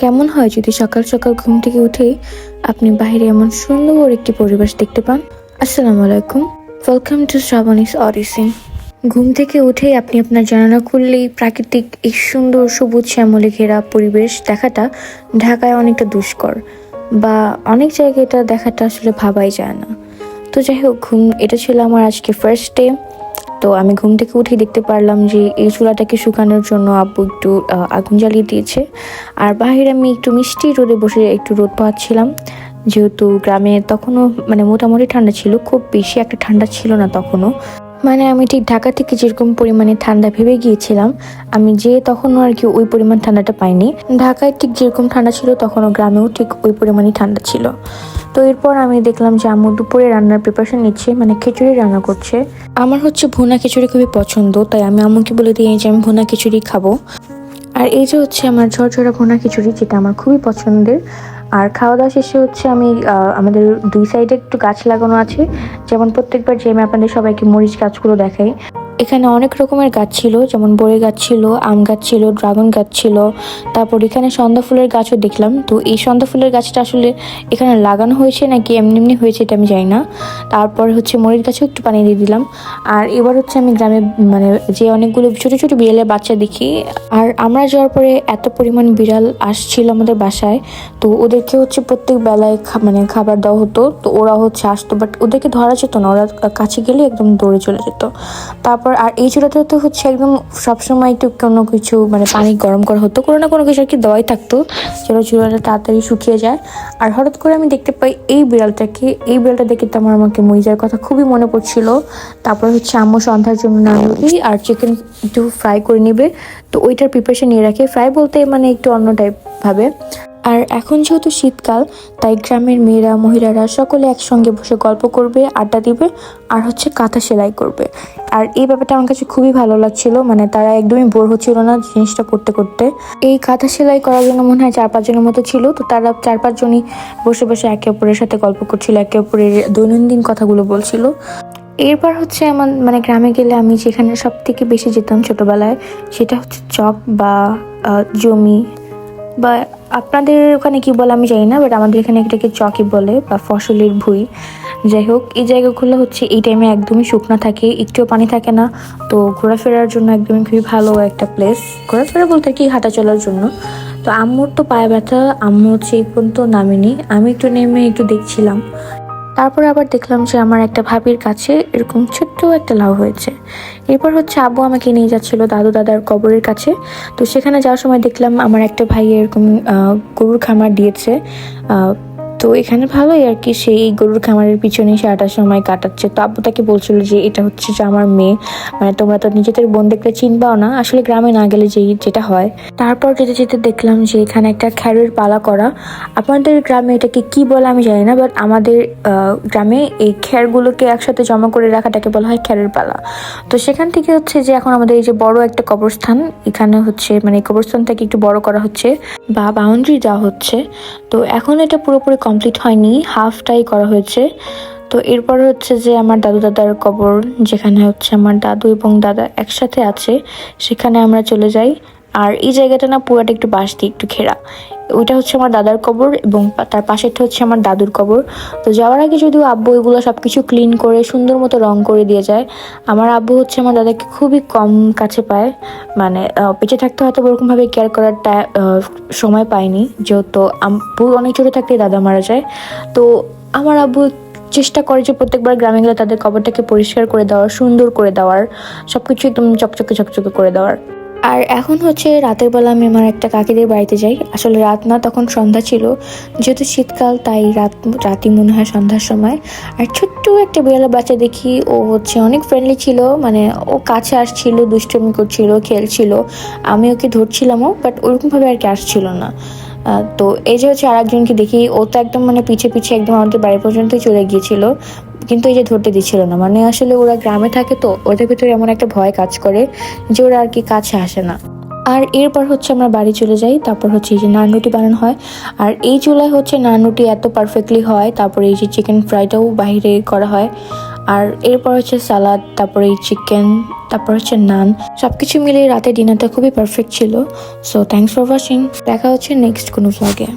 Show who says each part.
Speaker 1: কেমন হয় যদি সকাল সকাল ঘুম থেকে উঠেই আপনি বাইরে এমন সুন্দর একটি পরিবেশ দেখতে পান? আসসালামু আলাইকুম। ওয়েলকাম টু শ্রাবণীস অডিসি ঘুম থেকে উঠেই আপনি আপনার জানালা খুললেই প্রাকৃতিক এই সুন্দর সবুজ শ্যামলে ঘেরা পরিবেশ দেখাটা ঢাকায় অনেকটা দুষ্কর বা অনেক জায়গায় এটা দেখাটা আসলে ভাবাই যায় না। তো যাই হোক, ঘুম, এটা ছিল আমার আজকে ফার্স্ট ডে তো আমি ঘুম থেকে উঠে দেখতে পারলাম যে এই চুলাটাকে শুকানোর জন্য আব্বু একটু আগুন জ্বালিয়ে দিয়েছে। আর বাইরে আমি একটু মিষ্টি রোদে বসে একটু রোদ পাচ্ছিলাম। যেহেতু গ্রামে তখনও মানে মোটামুটি ঠান্ডা ছিল, খুব বেশি একটা ঠান্ডা ছিল না তখনও। মানে আমি ঠিক ঢাকা থেকে যেরকম পরিমাণে ঠান্ডা ভেবে গিয়েছিলাম, আমি যে তখনও আর কি ওই পরিমাণ ঠান্ডাটা পাইনি। ঢাকায় ঠিক যেরকম ঠান্ডা ছিল, তখনও গ্রামেও ঠিক ওই পরিমাণে ঠান্ডা ছিল। তো এরপর আমি দেখলাম যে আম্মু দুপুরে রান্নার প্রিপারেশন নিচ্ছে মানে খিচুড়ি রান্না করছে। আমার হচ্ছে ভুনা খিচুড়ি খুবই পছন্দ, তাই আমি আম্মুকে বলে দিই যে আমি ভুনা খিচুড়ি খাব। আর এই যে হচ্ছে আমার ঝরঝরা ভোনা খিচুড়ি, যেটা আমার খুবই পছন্দের। আর খাওয়া দাওয়া শেষে হচ্ছে আমি আমাদের দুই সাইডে একটু গাছ লাগানো আছে। যেমন প্রত্যেকবার যে আমি আপনাদের সবাইকে মরিচ গাছগুলো দেখাই। এখানে অনেক রকমের গাছ ছিল, যেমন বড়ই গাছ ছিল, আম গাছ ছিল, ড্রাগন গাছ ছিল। তারপর এখানে সন্ধ্যা ফুলের গাছও দেখলাম। তো এই সন্ধ্যা ফুলের গাছটা আসলে এখানে লাগানো হয়েছে নাকি এমনি এমনি হয়েছে এটা আমি জানি না। তারপর হচ্ছে মরির গাছেও একটু পানি দিয়ে দিলাম। আর এবার হচ্ছে আমি গ্রামে মানে যে অনেকগুলো ছোট ছোট বিড়ালের বাচ্চা দেখি, আর আমরা যাওয়ার পরে এত পরিমাণ বিড়াল আসছিল আমাদের বাসায়। তো ওদেরকে হচ্ছে প্রত্যেক বেলায় মানে খাবার দেওয়া হতো। তো ওরা হচ্ছে আসতো বাট ওদেরকে ধরা যেত না। ওরা কাছে গেলে একদম দৌড়ে চলে যেত। তারপর আর এই চুলাতে তো হচ্ছে একদম সবসময় একটু কোনো কিছু মানে পানি গরম করা হতো, কোনো না কোনো কিছু আর কি দেওয়াই থাকতো। যেন চুলাটা তাড়াতাড়ি শুকিয়ে যায়। আর হঠাৎ করে আমি দেখতে পাই এই বিড়ালটাকে, এই বিড়ালটা দেখে তো আমার আমাকে মরিজার কথা খুবই মনে পড়ছিল। তারপর হচ্ছে আম্মু সন্ধ্যার জন্য নানুরি আর চিকেন একটু ফ্রাই করে নেবে। তো ওইটার প্রিপারেশন নিয়ে রাখে। ফ্রাই বলতে মানে একটু অন্য টাইপ ভাবে। আর এখন যেহেতু শীতকাল, তাই গ্রামের মেয়েরা, মহিলারা সকলে একসঙ্গে বসে গল্প করবে, আড্ডা দিবে আর হচ্ছে কাঁথা সেলাই করবে। আর এই ব্যাপারটা আমার কাছে খুবই ভালো লাগছিল মানে তারা একদমই বোর হচ্ছিল না জিনিসটা করতে করতে। এই কাঁথা সেলাই করার জন্য মনে হয় চার পাঁচজনের মতো ছিল, তো তারা চার পাঁচজনই বসে বসে একে অপরের সাথে গল্প করছিল, একে অপরের দৈনন্দিন কথাগুলো বলছিল। এরপর হচ্ছে আমার মানে গ্রামে গেলে আমি যেখানে সব থেকে বেশি যেতাম ছোটোবেলায়, সেটা হচ্ছে চক বা জমি বা আপনাদের ওখানে কি বলে আমি জানি না বাট আমাদের এখানে এটাকে চকি বলে বা ফসলের ভুঁই। যাই হোক, এই জায়গাগুলো হচ্ছে এই টাইমে একদমই শুকনো থাকে, একটুও পানি থাকে না। তো ঘোরাফেরার জন্য একদমই খুবই ভালো একটা প্লেস ঘোরাফেরা বলতে কি হাঁটা চলার জন্য। তো আম্মুর তো পায়ে ব্যথা, আম্মু হচ্ছে এই পর্যন্ত নামেনি। আমি একটু নেমে একটু দেখছিলাম। তারপর আবার দেখলাম যে আমার একটা ভাবির কাছে এরকম ছোট্ট একটা লাউ হয়েছে। এরপর হচ্ছে আব্বু আমাকে নিয়ে যাচ্ছিল দাদু দাদার কবরের কাছে। তো সেখানে যাওয়ার সময় দেখলাম আমার একটা ভাই এরকম গরুর খামার দিয়েছে। তো এখানে ভালোই আর কি। সেই গরুর খামারের পিছনে সে আটার সময় কাটাচ্ছে। তো আব্বু তাকে বলছিল যে, এটা হচ্ছে যে আমার মেয়ে। মানে তোমরা তো নিজেদের বোন দেখলে চিনবাও না। আসলে গ্রামে না গেলে যেই, যেটা হয়। তারপর যেতে যেতে দেখলাম যে এখানে একটা খ্যারের পালা করা। আপনাদের গ্রামে এটাকে কি বলে আমি জানি না বাট আমাদের গ্রামে এই খ্যারগুলোকে একসাথে জমা করে রাখাটাকে বলা হয় খ্যারের পালা। তো সেখান থেকে হচ্ছে যে এখন আমাদের এই যে বড় একটা কবরস্থান, এখানে হচ্ছে মানে এই কবরস্থানটাকে একটু বড় করা হচ্ছে বা বাউন্ডারি দেওয়া হচ্ছে। তো এখন এটা পুরোপুরি কমপ্লিট হয়নি হাফটাই করা হয়েছে। তো এরপর হচ্ছে যে আমার দাদু দাদার কবর, যেখানে হচ্ছে আমার দাদু এবং দাদা একসাথে আছে, সেখানে আমরা চলে যাই। আর এই জায়গাটা না পুরাটা একটু বাঁশ দিয়ে একটু ঘেরা। ওইটা হচ্ছে আমার দাদার কবর এবং তার পাশেরটা হচ্ছে আমার দাদুর কবর। তো যাওয়ার আগে যদিও আব্বু এগুলো সব কিছু ক্লিন করে, সুন্দর মতো রং করে দিয়ে যায়, আমার আব্বু হচ্ছে আমার দাদাকে খুবই কম কাছে পায়। মানে বেঁচে থাকতে হয়তো ওরকমভাবে কেয়ার করার সময় পায়নি। যেহেতু আব্বু অনেক ছোটো থাকতেই দাদা মারা যায়। তো আমার আব্বু চেষ্টা করে যে প্রত্যেকবার গ্রামে গেলে তাদের কবরটাকে পরিষ্কার করে দেওয়ার, সুন্দর করে দেওয়ার সব কিছু একদম চকচকে চকচকে করে দেওয়ার। আর এখন হচ্ছে রাতের বেলা আমি আমার একটা কাকিদের বাড়িতে যাই। আসলে রাত না, তখন সন্ধ্যা ছিল। যেহেতু শীতকাল, তাই রাত, রাতই মনে হয় সন্ধ্যার সময়। আর ছোট্ট একটা বিড়ালের বাচ্চা দেখি, ও হচ্ছে অনেক ফ্রেন্ডলি ছিল। মানে ও কাছে আসছিল, দুষ্টমি করছিল, খেলছিল। আমি ওকে ধরছিলামও বাট ওরকমভাবে আর কি আসছিল না। তো এই যে হচ্ছে আরেকজনকে দেখি ও তো একদম মানে পিছে পিছে একদম আমাদের বাড়ি পর্যন্তই চলে গিয়েছিল, কিন্তু এই যে ধরতে দিচ্ছিল না। মানে আসলে ওরা গ্রামে থাকে তো, ওদের ভিতরে এমন একটা ভয় কাজ করে যে ওরা আর কি কাছে আসে না। আর এরপর হচ্ছে আমরা বাড়ি চলে যাই, তারপর হচ্ছে এই যে নান রুটি বানানো হয়। আর এই চুলায় হচ্ছে নান রুটি এত পারফেক্টলি হয়, তারপরে এই যে চিকেন ফ্রাইটাও বাইরে করা হয়। আর এরপর হচ্ছে সালাদ, তারপরে চিকেন তারপর হচ্ছে নান সব কিছু মিলিয়ে রাতে ডিনারটা খুবই পারফেক্ট ছিল। সো থ্যাংকস ফর ওয়াচিং দেখা হচ্ছে নেক্সট কোনো ভ্লগে